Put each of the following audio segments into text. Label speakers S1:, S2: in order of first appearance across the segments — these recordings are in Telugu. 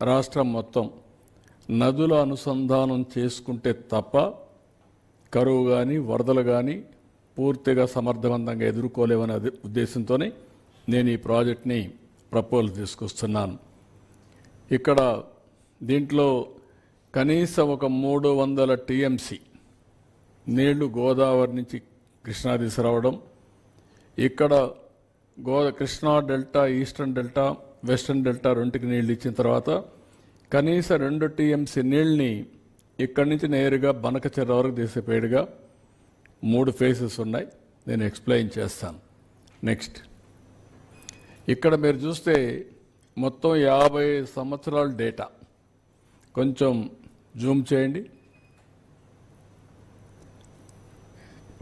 S1: రాష్ట్రం మొత్తం నదుల అనుసంధానం చేసుకుంటే తప్ప కరువు కానీ వరదలు కానీ పూర్తిగా సమర్థవంతంగా ఎదుర్కోలేవనే ఉద్దేశంతోనే నేను ఈ ప్రాజెక్ట్ని ప్రపోజల్ తీసుకొస్తున్నాను. ఇక్కడ దీంట్లో కనీసం ఒక మూడు వందల టీఎంసీ నీళ్ళు గోదావరి నుంచి కృష్ణా తీసుకురావడం ఇక్కడ go Krishna delta eastern delta western delta రెండుకి నీళ్ళు ఇచ్చిన తర్వాత కనీసం రెండు టీఎంసీ నీళ్ళని ఇక్కడి నుంచి నేరుగా బనకచెర వరకు తీసేపేడుగా మూడు ఫేసెస్ ఉన్నాయి. నేను ఎక్స్ప్లెయిన్ చేస్తాను. నెక్స్ట్. ఇక్కడ మీరు చూస్తే మొత్తం యాభై సంవత్సరాల డేటా. కొంచెం జూమ్ చేయండి.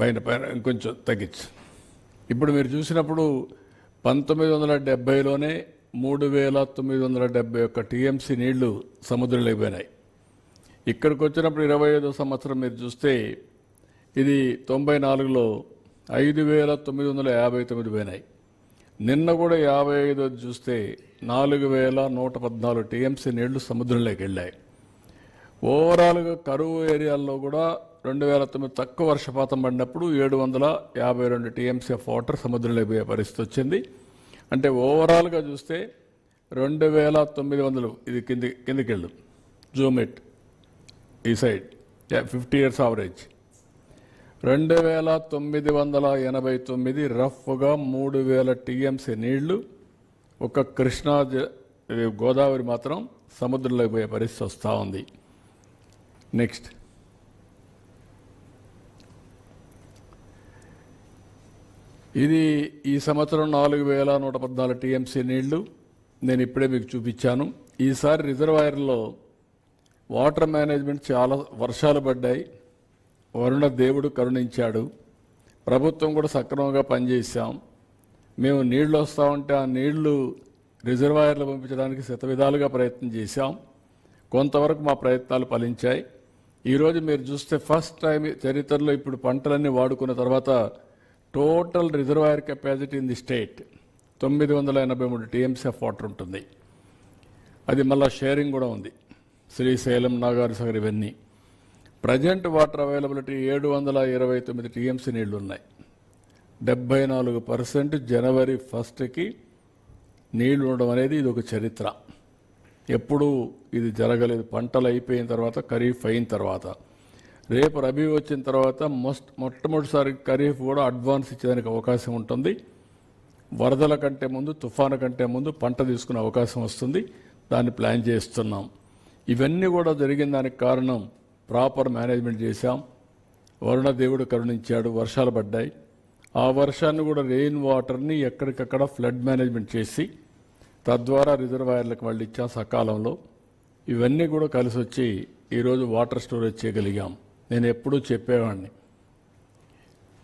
S1: పైన పైన ఇంకొంచెం తగ్గించు. ఇప్పుడు మీరు చూసినప్పుడు పంతొమ్మిది వందల డెబ్బైలోనే మూడు వేల తొమ్మిది వందల డెబ్బై ఒక్క టీఎంసీ నీళ్ళు సముద్రంలోకి పోయినాయి ఇక్కడికి వచ్చినప్పుడు ఇరవై ఐదో సంవత్సరం మీరు చూస్తే ఇది తొంభై నాలుగులో ఐదు వేల తొమ్మిది వందల యాభై తొమ్మిది పోయినాయి. నిన్న కూడా యాభై ఐదు చూస్తే నాలుగు వేల నూట పద్నాలుగు టీఎంసీ నీళ్ళు సముద్రంలోకి వెళ్ళాయి. ఓవరాల్గా కరువు ఏరియాల్లో కూడా రెండు వేల తొమ్మిది తక్కువ వర్షపాతం పడినప్పుడు ఏడు వందల యాభై రెండు టీఎంసీ ఆఫ్ వాటర్ సముద్రంలో పోయే పరిస్థితి వచ్చింది. అంటే ఓవరాల్గా చూస్తే రెండు వేల తొమ్మిది వందలు. ఇది కింది కిందికి వెళ్ళు జూమ్ ఈ సైడ్ ఫిఫ్టీ ఇయర్స్ ఆవరేజ్ రెండు వేల తొమ్మిది వందల ఎనభై తొమ్మిది రఫ్గా మూడు వేల టీఎంసీ నీళ్ళు. ఒక కృష్ణా ఇది గోదావరి మాత్రం సముద్రంలోకి పోయే పరిస్థితి వస్తూ ఉంది. నెక్స్ట్ ఇది ఈ సంవత్సరం నాలుగు వేల నూట పద్నాలుగు టీఎంసీ నీళ్ళు. నేను ఇప్పుడే మీకు చూపించాను. ఈసారి రిజర్వాయర్లో వాటర్ మేనేజ్మెంట్ చాలా వర్షాలు పడ్డాయి. వరుణ దేవుడు కరుణించాడు. ప్రభుత్వం కూడా సక్రమంగా పనిచేసాం మేము నీళ్ళు వస్తామంటే ఉంటే ఆ నీళ్ళు రిజర్వాయర్లు పంపించడానికి శతవిధాలుగా ప్రయత్నం చేశాం. కొంతవరకు మా ప్రయత్నాలు ఫలించాయి. ఈరోజు మీరు చూస్తే ఫస్ట్ టైం చరిత్రలో ఇప్పుడు పంటలన్నీ వాడుకున్న తర్వాత total reservoir capacity in the state తొమ్మిది వందల ఎనభై మూడు టీఎంసీ ఆఫ్ వాటర్ ఉంటుంది. అది మళ్ళా షేరింగ్ కూడా ఉంది. శ్రీశైలం నాగార్ ఇవన్నీ. ప్రజెంట్ వాటర్ అవైలబిలిటీ ఏడు వందల ఇరవై తొమ్మిది టీఎంసీ నీళ్ళు ఉన్నాయి. డెబ్బై నాలుగు పర్సెంట్ జనవరి ఫస్ట్కి నీళ్ళు ఉండడం అనేది ఇది ఒక చరిత్ర. ఎప్పుడూ ఇది జరగలేదు. పంటలు అయిపోయిన తర్వాత ఖరీఫ్ అయిన తర్వాత. రేపు రబీ వచ్చిన తర్వాత మొస్ట్ మొట్టమొదటిసారి ఖరీఫ్ కూడా అడ్వాన్స్ ఇచ్చేదానికి అవకాశం ఉంటుంది. వరదల కంటే ముందు తుఫాను కంటే ముందు పంట తీసుకునే అవకాశం వస్తుంది. దాన్ని ప్లాన్ చేస్తున్నాం. ఇవన్నీ కూడా జరిగిన దానికి కారణం ప్రాపర్ మేనేజ్మెంట్ చేశాం. వరుణ దేవుడు కరుణించాడు వర్షాలు పడ్డాయి. ఆ వర్షాన్ని కూడా రెయిన్ వాటర్ని ఎక్కడికక్కడ ఫ్లడ్ మేనేజ్మెంట్ చేసి తద్వారా రిజర్వాయర్లకు మళ్ళీ ఇచ్చాం సకాలంలో. ఇవన్నీ కూడా కలిసి వచ్చి ఈరోజు వాటర్ స్టోరేజ్ చేయగలిగాం. నేను ఎప్పుడూ చెప్పేవాడిని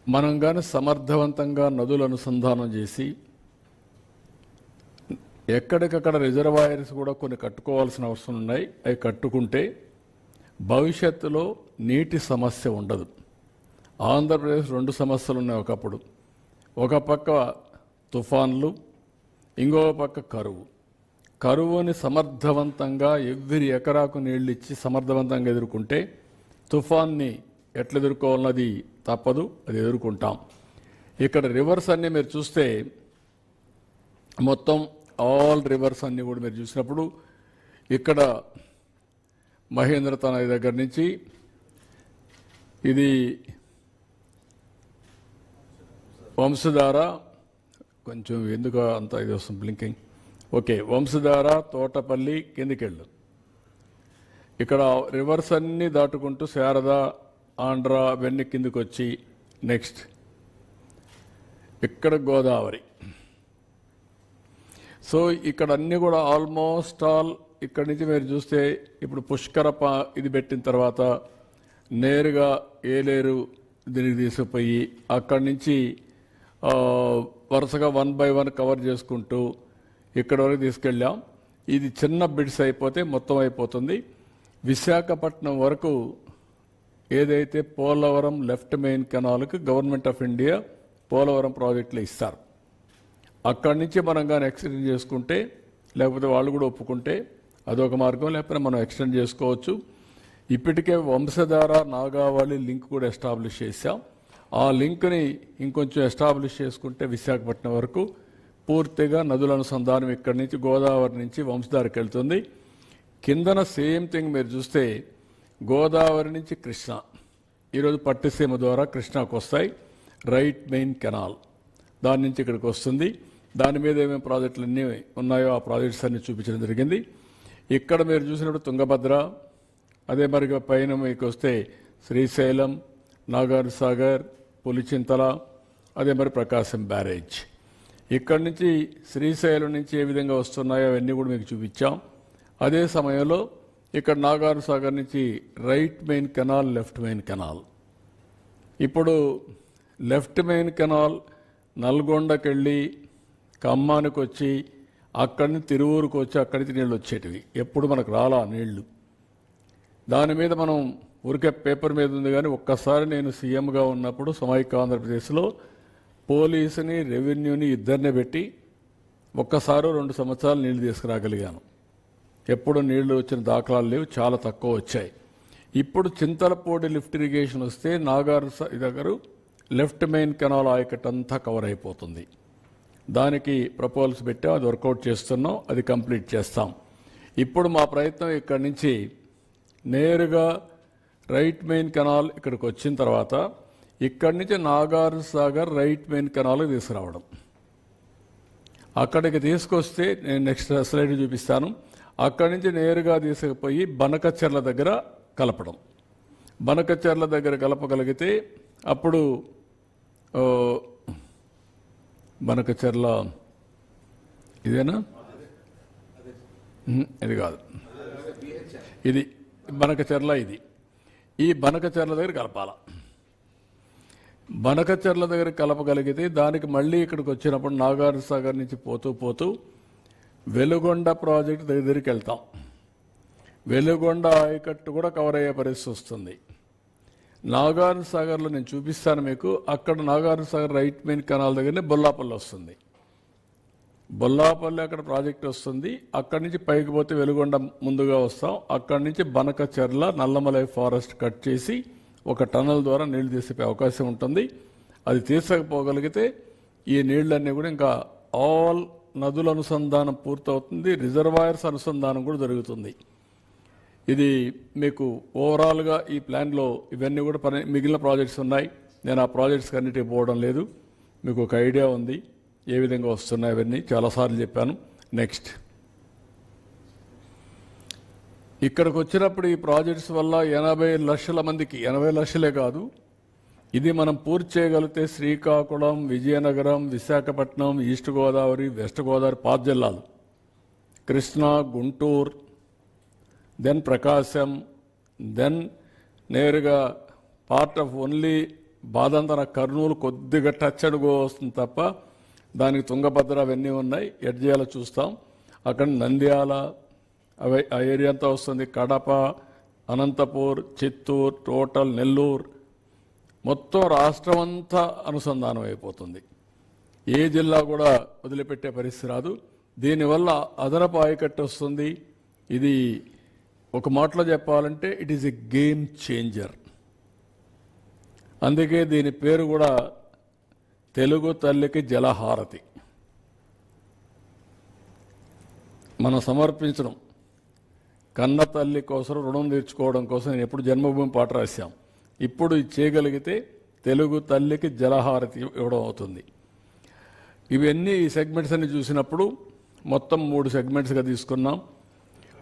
S1: మనం కానీ సమర్థవంతంగా నదులు అనుసంధానం చేసి ఎక్కడికక్కడ రిజర్వాయర్స్ కూడా కొన్ని కట్టుకోవాల్సిన అవసరం ఉన్నాయి. అవి కట్టుకుంటే భవిష్యత్తులో నీటి సమస్య ఉండదు. ఆంధ్రప్రదేశ్ రెండు సమస్యలు ఉన్నాయి ఒకప్పుడు. ఒక పక్క తుఫాన్లు ఇంకో పక్క కరువు. కరువుని సమర్థవంతంగా ఎవ్రీ ఎకరాకు నీళ్ళు ఇచ్చి సమర్థవంతంగా ఎదుర్కొంటే తుఫాన్ని ఎట్లా ఎదుర్కోవాలన్నది తప్పదు అది ఎదుర్కొంటాం. ఇక్కడ రివర్స్ అన్నీ మీరు చూస్తే మొత్తం ఆల్ రివర్స్ అన్నీ కూడా మీరు చూసినప్పుడు ఇక్కడ మహేంద్ర తన దగ్గర నుంచి ఇది వంశధార కొంచెం ఎందుకు అంత ఇది వస్తుంది బ్లింకింగ్ ఓకే వంశధార తోటపల్లి కిందికెళ్ళు. ఇక్కడ రివర్స్ అన్నీ దాటుకుంటూ శారద ఆంధ్ర అవన్నీ కిందికి వచ్చి నెక్స్ట్ ఇక్కడ గోదావరి. సో ఇక్కడ అన్ని కూడా ఆల్మోస్ట్ ఆల్ ఇక్కడ నుంచి మీరు చూస్తే ఇప్పుడు పుష్కర ఇది పెట్టిన తర్వాత నేరుగా ఏలేరు దీనికి తీసుకుపోయి అక్కడి నుంచి వరుసగా వన్ బై వన్ కవర్ చేసుకుంటూ ఇక్కడ వరకు తీసుకెళ్ళాం. ఇది చిన్న బిడ్స్ అయిపోతే మొత్తం అయిపోతుంది. విశాఖపట్నం వరకు ఏదైతే పోలవరం లెఫ్ట్ మెయిన్ కెనాల్కి గవర్నమెంట్ ఆఫ్ ఇండియా పోలవరం ప్రాజెక్టులు ఇస్తారు. అక్కడి నుంచి మనం కానీ ఎక్స్టెండ్ చేసుకుంటే లేకపోతే వాళ్ళు కూడా ఒప్పుకుంటే అదొక మార్గం. లేకపోతే మనం ఎక్స్టెండ్ చేసుకోవచ్చు. ఇప్పటికే వంశధార నాగావళి లింక్ కూడా ఎస్టాబ్లిష్ చేశాం. ఆ లింక్ని ఇంకొంచెం ఎస్టాబ్లిష్ చేసుకుంటే విశాఖపట్నం వరకు పూర్తిగా నదుల అనుసంధానం ఇక్కడి నుంచి గోదావరి నుంచి వంశధారకి వెళ్తుంది. కిందన సేమ్ థింగ్ మీరు చూస్తే గోదావరి నుంచి కృష్ణ. ఈరోజు పట్టిసీమ ద్వారా కృష్ణాకు వస్తాయి. Right main canal. దాని నుంచి ఇక్కడికి వస్తుంది. దాని మీద ఏమేమి ప్రాజెక్టులు అన్నీ ఉన్నాయో ఆ ప్రాజెక్ట్స్ అన్ని చూపించడం జరిగింది. ఇక్కడ మీరు చూసినప్పుడు తుంగభద్ర అదే మరిగా పైన మీకు వస్తే శ్రీశైలం నాగార్ సాగర్ పులిచింతల అదే మరి ప్రకాశం బ్యారేజ్. ఇక్కడి నుంచి శ్రీశైలం నుంచి ఏ విధంగా వస్తున్నాయో అవన్నీ కూడా మీకు చూపించాం. అదే సమయంలో ఇక్కడ నాగార్ సాగర్ నుంచి right main canal left main canal. ఇప్పుడు లెఫ్ట్ మెయిన్ కెనాల్ నల్గొండకి వెళ్ళి ఖమ్మానికి వచ్చి అక్కడి నుంచి తిరువూరుకు వచ్చి అక్కడి నుంచి నీళ్ళు వచ్చేటివి. ఎప్పుడు మనకు రాలా నీళ్ళు. దాని మీద మనం ఊరికే పేపర్ మీద ఉంది కానీ ఒక్కసారి నేను సీఎంగా ఉన్నప్పుడు సమైక్య ఆంధ్రప్రదేశ్లో పోలీసుని రెవెన్యూని ఇద్దరిని పెట్టి ఒక్కసారో రెండు సంవత్సరాలు నీళ్ళు తీసుకురాగలిగాను. ఎప్పుడు నీళ్ళు వచ్చిన దాఖలాలు లేవు చాలా తక్కువ వచ్చాయి. ఇప్పుడు చింతలపూడి లిఫ్ట్ ఇరిగేషన్ వస్తే నాగారు దగ్గర లెఫ్ట్ మెయిన్ కెనాల్ ఆయకట్ అంతా కవర్ అయిపోతుంది. దానికి ప్రపోజల్స్ పెట్టాం అది వర్కౌట్ చేస్తున్నాం అది కంప్లీట్ చేస్తాం. ఇప్పుడు మా ప్రయత్నం ఇక్కడి నుంచి నేరుగా రైట్ మెయిన్ కెనాల్ ఇక్కడికి వచ్చిన తర్వాత ఇక్కడి నుంచి నాగార్ సాగర్ రైట్ మెయిన్ కెనాల్కి తీసుకురావడం. అక్కడికి తీసుకొస్తే నేను నెక్స్ట్ స్లైడ్ చూపిస్తాను. అక్కడి నుంచి నేరుగా తీసుకుపోయి బనకచెర్ల దగ్గర కలపడం. బనకచెర్ల దగ్గర కలపగలిగితే అప్పుడు బనకచెర్ల ఇదేనా? ఇది కాదు. ఇది బనకచెర్ల ఇది. ఈ బనకచెర్ల దగ్గర కలపాల. బనకచెర్ల దగ్గర కలపగలిగితే దానికి మళ్ళీ ఇక్కడికి వచ్చినప్పుడు నాగార్ సాగర్ నుంచి పోతూ పోతూ వెలుగొండ ప్రాజెక్ట్ దగ్గరికి వెళ్తాం. వెలుగొండ ఆయకట్టు కూడా కవర్ అయ్యే పరిస్థితి వస్తుంది. నాగార్జున సాగర్లో నేను చూపిస్తాను మీకు. అక్కడ Nagarjuna Sagar right main canal దగ్గరనే బొల్లాపల్లి వస్తుంది. బొల్లాపల్లి అక్కడ ప్రాజెక్ట్ వస్తుంది. అక్కడి నుంచి పైకి పోతే వెలుగొండ ముందుగా వస్తాం. అక్కడి నుంచి బనకచెర్ల నల్లమలై ఫారెస్ట్ కట్ చేసి ఒక టన్నల్ ద్వారా నీళ్ళు తీసే అవకాశం ఉంటుంది. అది తీసకపోగలిగితే ఈ నీళ్ళన్నీ కూడా ఇంకా ఆల్ నదుల అనుసంధానం పూర్తవుతుంది రిజర్వాయర్స్ అనుసంధానం కూడా జరుగుతుంది. ఇది మీకు ఓవరాల్గా ఈ ప్లాన్లో ఇవన్నీ కూడా పని మిగిలిన ప్రాజెక్ట్స్ ఉన్నాయి. నేను ఆ ప్రాజెక్ట్స్కి అన్నిటికీ పోవడం లేదు. మీకు ఒక ఐడియా ఉంది ఏ విధంగా వస్తున్నాయి అవన్నీ చాలాసార్లు చెప్పాను. నెక్స్ట్. ఇక్కడికి వచ్చినప్పుడు ఈ ప్రాజెక్ట్స్ వల్ల ఎనభై లక్షల మందికి ఎనభై లక్షలే కాదు ఇది మనం పూర్తి చేయగలిగితే శ్రీకాకుళం విజయనగరం విశాఖపట్నం ఈస్ట్ గోదావరి వెస్ట్ గోదావరి పాత జిల్లాలు. కృష్ణా గుంటూరు దెన్ ప్రకాశం దెన్ నేరుగా పార్ట్ ఆఫ్ ఓన్లీ బాదంతర కర్నూలు కొద్దిగా టచ్ అడుగు వస్తుంది తప్ప దానికి తుంగభద్ర అవన్నీ ఉన్నాయి. ఎడ్జేయాల చూస్తాం. అక్కడ నంద్యాల అవి ఆ ఏరియా అంతా వస్తుంది. కడప అనంతపూర్ చిత్తూరు టోటల్ నెల్లూరు మొత్తం రాష్ట్రం అంతా అనుసంధానం అయిపోతుంది. ఏ జిల్లా కూడా వదిలిపెట్టే పరిస్థితి రాదు. దీనివల్ల అదనపు ఆయకట్టు వస్తుంది. ఇది ఒక మాటలో చెప్పాలంటే it is a game changer అందుకే దీని పేరు కూడా తెలుగు తల్లికి జలహారతి. మనం సమర్పించడం. కన్న తల్లి కోసం రుణం తీర్చుకోవడం కోసం నేను ఎప్పుడు జన్మభూమి పాట రాశాం. ఇప్పుడు ఇది చేయగలిగితే తెలుగు తల్లికి జలహారతి ఇవ్వడం అవుతుంది. ఇవన్నీ ఈ సెగ్మెంట్స్ అన్ని చూసినప్పుడు మొత్తం మూడు సెగ్మెంట్స్గా తీసుకున్నాం.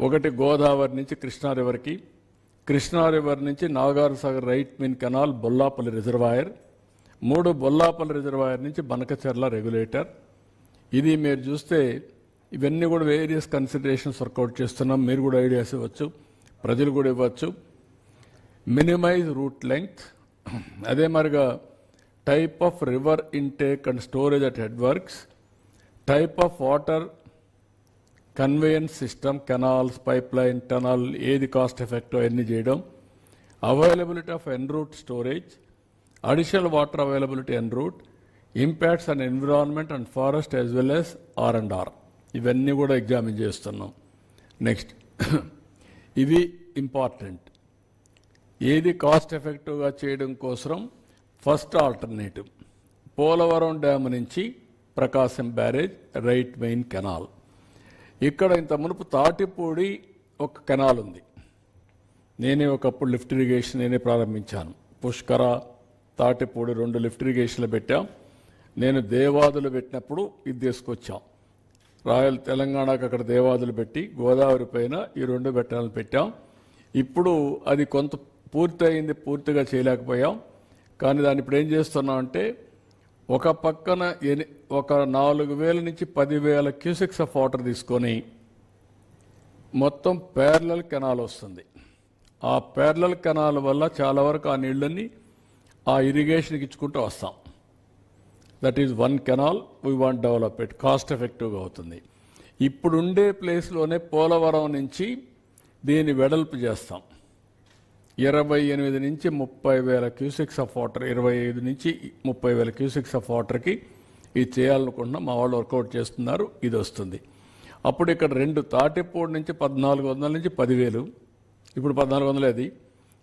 S1: ఒకటి గోదావరి నుంచి కృష్ణా రివర్కి కృష్ణా రివర్ నుంచి Nagar Sagar right main canal Bollapalli reservoir మూడు బొల్లాపల్లి రిజర్వాయర్ నుంచి బనకచర్ల రెగ్యులేటర్. ఇది మీరు చూస్తే ఇవన్నీ కూడా వేరియస్ కన్సిడరేషన్స్ వర్కౌట్ చేస్తున్నాం. మీరు కూడా ఐడియాస్ ఇవ్వచ్చు ప్రజలు కూడా ఇవ్వచ్చు. Minimize route length. అదే మరిగా type of river intake and storage at head works. Type of water conveyance system canals pipe line tunnel ఏది కాస్ట్ ఎఫెక్టివ్ అవన్నీ చేయడం. Availability of en route storage. Additional water availability en route. Impacts and environment and forest as well as R and R. ఇవన్నీ కూడా ఎగ్జామిన్ చేస్తున్నాం. నెక్స్ట్. ఇవి ఇంపార్టెంట్. ఏది కాస్ట్ ఎఫెక్టివ్గా చేయడం కోసం ఫస్ట్ ఆల్టర్నేటివ్ పోలవరం డ్యామ్ నుంచి Prakasam barrage right main canal ఇక్కడ ఇంత మునుపు తాటిపూడి ఒక కెనాల్ ఉంది. నేనే ఒకప్పుడు లిఫ్ట్ ఇరిగేషన్ నేనే ప్రారంభించాను. పుష్కర తాటిపూడి రెండు లిఫ్ట్ ఇరిగేషన్లు పెట్టాం. నేను దేవాదులు పెట్టినప్పుడు ఇది తీసుకొచ్చాం. రాయల్ తెలంగాణకు అక్కడ దేవాదులు పెట్టి గోదావరి పైన ఈ రెండు పెట్టాలని పెట్టాం. ఇప్పుడు అది కొంత పూర్తి అయింది పూర్తిగా చేయలేకపోయాం. కానీ దాన్ని ఇప్పుడు ఏం చేస్తున్నాం అంటే ఒక పక్కన ఎని ఒక నాలుగు వేల నుంచి పదివేల క్యూసెక్స్ ఆఫ్ వాటర్ తీసుకొని మొత్తం పేర్లల్ కెనాల్ వస్తుంది. ఆ పేర్లల్ కెనాల్ వల్ల చాలా వరకు ఆ నీళ్ళని ఆ ఇరిగేషన్కి ఇచ్చుకుంటూ వస్తాం. That is one canal we want develop it. Cost ఎఫెక్టివ్గా అవుతుంది. ఇప్పుడుండే ప్లేస్లోనే పోలవరం నుంచి దీన్ని వెడల్పు చేస్తాం. ఇరవై ఎనిమిది నుంచి ముప్పై వేల క్యూసెక్స్ ఆఫ్ వాటర్ ఇరవై ఐదు నుంచి ముప్పై వేల క్యూసెక్స్ ఆఫ్ వాటర్కి ఇది చేయాలనుకుంటున్నాం. మా వాళ్ళు వర్కౌట్ చేస్తున్నారు. ఇది వస్తుంది. అప్పుడు ఇక్కడ రెండు తాటిపూడి నుంచి పద్నాలుగు వందల నుంచి పదివేలు. ఇప్పుడు పద్నాలుగు వందలు అది.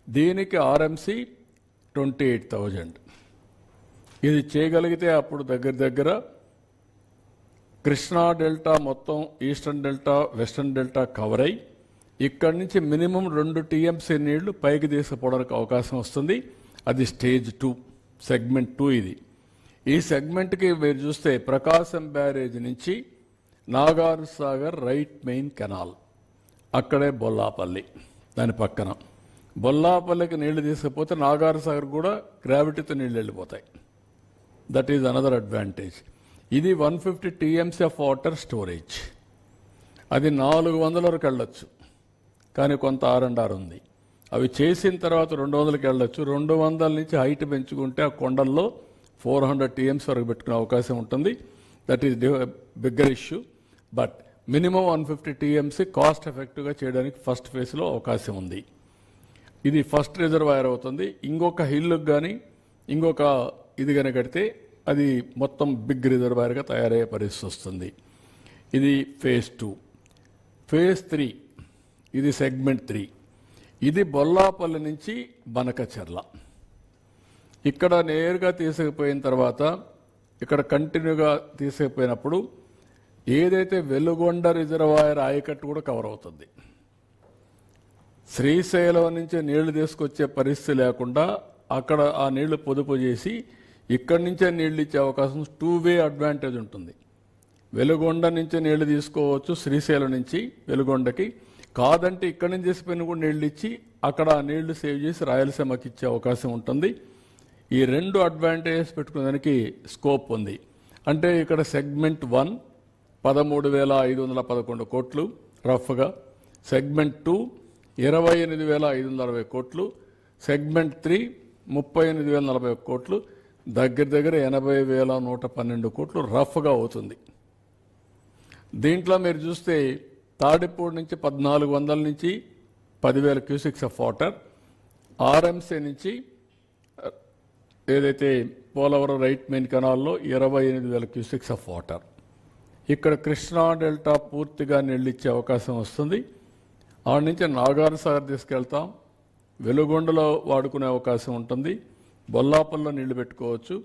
S1: దీనికి ఆర్ఎంసీ ట్వంటీ ఎయిట్ థౌజండ్. ఇది చేయగలిగితే అప్పుడు దగ్గర దగ్గర కృష్ణా డెల్టా మొత్తం eastern delta western delta cover అయ్యి ఇక్కడి నుంచి మినిమం రెండు టీఎంసీ నీళ్ళు పైకి తీసుకుపోవడానికి అవకాశం వస్తుంది. అది స్టేజ్ టూ సెగ్మెంట్ టూ ఇది. ఈ సెగ్మెంట్కి మీరు చూస్తే ప్రకాశం బ్యారేజ్ నుంచి Nagar Sagar right main canal. అక్కడే బొల్లాపల్లి దాని పక్కన. బొల్లాపల్లికి నీళ్ళు తీసుకుపోతే నాగార్ సాగర్ కూడా గ్రావిటీతో నీళ్ళు వెళ్ళిపోతాయి. దట్ ఈజ్ అనదర్ అడ్వాంటేజ్ ఇది one fifty TMC of water storage. అది నాలుగు వందల వరకు వెళ్ళొచ్చు. కానీ కొంత ఆర్ అండ్ ఆర్ ఉంది. అవి చేసిన తర్వాత రెండు వందలకి వెళ్ళొచ్చు. రెండు వందల నుంచి హైట్ పెంచుకుంటే ఆ కొండల్లో ఫోర్ హండ్రెడ్ టీఎంస్ వరకు పెట్టుకునే అవకాశం ఉంటుంది. That is bigger issue but minimum one fifty TMC cost ఎఫెక్టివ్గా చేయడానికి ఫస్ట్ ఫేజ్లో అవకాశం ఉంది. ఇది ఫస్ట్ రిజర్వాయర్ అవుతుంది. ఇంకొక హిల్లుకి కానీ ఇంకొక ఇది కానీ కడితే అది మొత్తం బిగ్ రిజర్వాయర్గా తయారయ్యే పరిస్థితి వస్తుంది. ఇది ఫేజ్ టూ ఫేజ్ త్రీ ఇది సెగ్మెంట్ త్రీ. ఇది బొల్లాపల్లి నుంచి బనకచెర్ల. ఇక్కడ నేరుగా తీసుకుపోయిన తర్వాత ఇక్కడ కంటిన్యూగా తీసుకుపోయినప్పుడు ఏదైతే వెలుగొండ రిజర్వాయర్ ఆయకట్టు కూడా కవర్ అవుతుంది. శ్రీశైలం నుంచి నీళ్ళు తీసుకొచ్చే పరిస్థితి లేకుండా అక్కడ ఆ నీళ్ళు పొదుపు చేసి ఇక్కడి నుంచే నీళ్ళు ఇచ్చే అవకాశం టూ వే అడ్వాంటేజ్ ఉంటుంది. వెలుగొండ నుంచి నీళ్ళు తీసుకోవచ్చు శ్రీశైలం నుంచి వెలుగొండకి. కాదంటే ఇక్కడి నుంచి తీసుకుపోయిన కూడా నీళ్ళు ఇచ్చి అక్కడ ఆ నీళ్ళు సేవ్ చేసి రాయలసీమకి ఇచ్చే అవకాశం ఉంటుంది. ఈ రెండు అడ్వాంటేజెస్ పెట్టుకునేదానికి స్కోప్ ఉంది. అంటే ఇక్కడ సెగ్మెంట్ వన్ పదమూడు వేల ఐదు వందల పదకొండు కోట్లు రఫ్గా సెగ్మెంట్ టూ ఇరవై ఎనిమిది వేల ఐదు వందల అరవై కోట్లు. సెగ్మెంట్ త్రీ ముప్పై ఎనిమిది వేల నలభై ఒక్క కోట్లు. దగ్గర దగ్గర ఎనభై వేల నూట పన్నెండు కోట్లు రఫ్గా అవుతుంది. దీంట్లో మీరు చూస్తే తాడిపూడి నుంచి పద్నాలుగు వందల నుంచి పదివేల క్యూసిక్స్ ఆఫ్ వాటర్ ఆర్ఎంసీ నుంచి ఏదైతే పోలవరం రైట్ మెయిన్ కెనాల్లో ఇరవై ఎనిమిది వేల క్యూసిక్స్ ఆఫ్ వాటర్. ఇక్కడ కృష్ణా డెల్టా పూర్తిగా నీళ్ళిచ్చే అవకాశం వస్తుంది. ఆడ నుంచి నాగార్ సాగర్ తీసుకెళ్తాం. వెలుగొండలో వాడుకునే అవకాశం ఉంటుంది. బొల్లాపల్లో నీళ్ళు పెట్టుకోవచ్చు.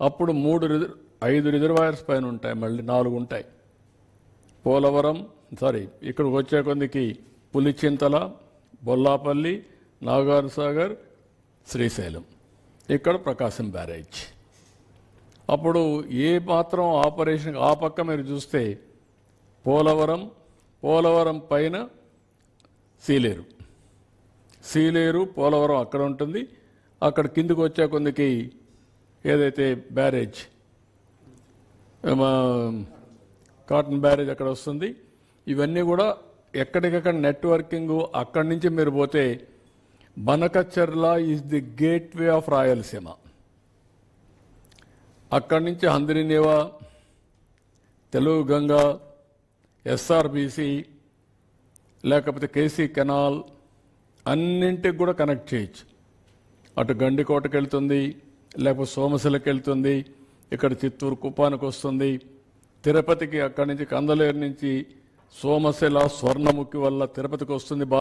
S1: అప్పుడు మూడు రిజర్ ఐదు రిజర్వాయర్స్ పైన ఉంటాయి. మళ్ళీ నాలుగు ఉంటాయి. పోలవరం సారీ ఇక్కడికి వచ్చే కొందికి పులిచింతల బొల్లాపల్లి నాగార్ సాగర్ శ్రీశైలం. ఇక్కడ ప్రకాశం బ్యారేజ్. అప్పుడు ఏ మాత్రం ఆపరేషన్ ఆ పక్క మీరు చూస్తే పోలవరం పోలవరం పైన సీలేరు. సీలేరు పోలవరం అక్కడ ఉంటుంది. అక్కడ కిందికి వచ్చే కొందికి ఏదైతే బ్యారేజ్ కాటన్ బ్యారేజ్ అక్కడ వస్తుంది. ఇవన్నీ కూడా ఎక్కడికక్కడ నెట్వర్కింగ్ అక్కడి నుంచి మీరు పోతే Banakacherla is the gateway of Rayalaseema అక్కడి నుంచి హంద్రినేవా తెలుగు గంగా ఎస్ఆర్బిసి లేకపోతే కేసీ కెనాల్ అన్నింటికి కూడా కనెక్ట్ చేయొచ్చు. అటు గండికోటకి వెళ్తుంది లేకపోతే సోమశిలకి వెళ్తుంది ఇక్కడ చిత్తూరు కుప్పానికి వస్తుంది తిరుపతికి అక్కడి నుంచి కందలేరు నుంచి సోమశిల స్వర్ణముఖి వల్ల తిరుపతికి వస్తుంది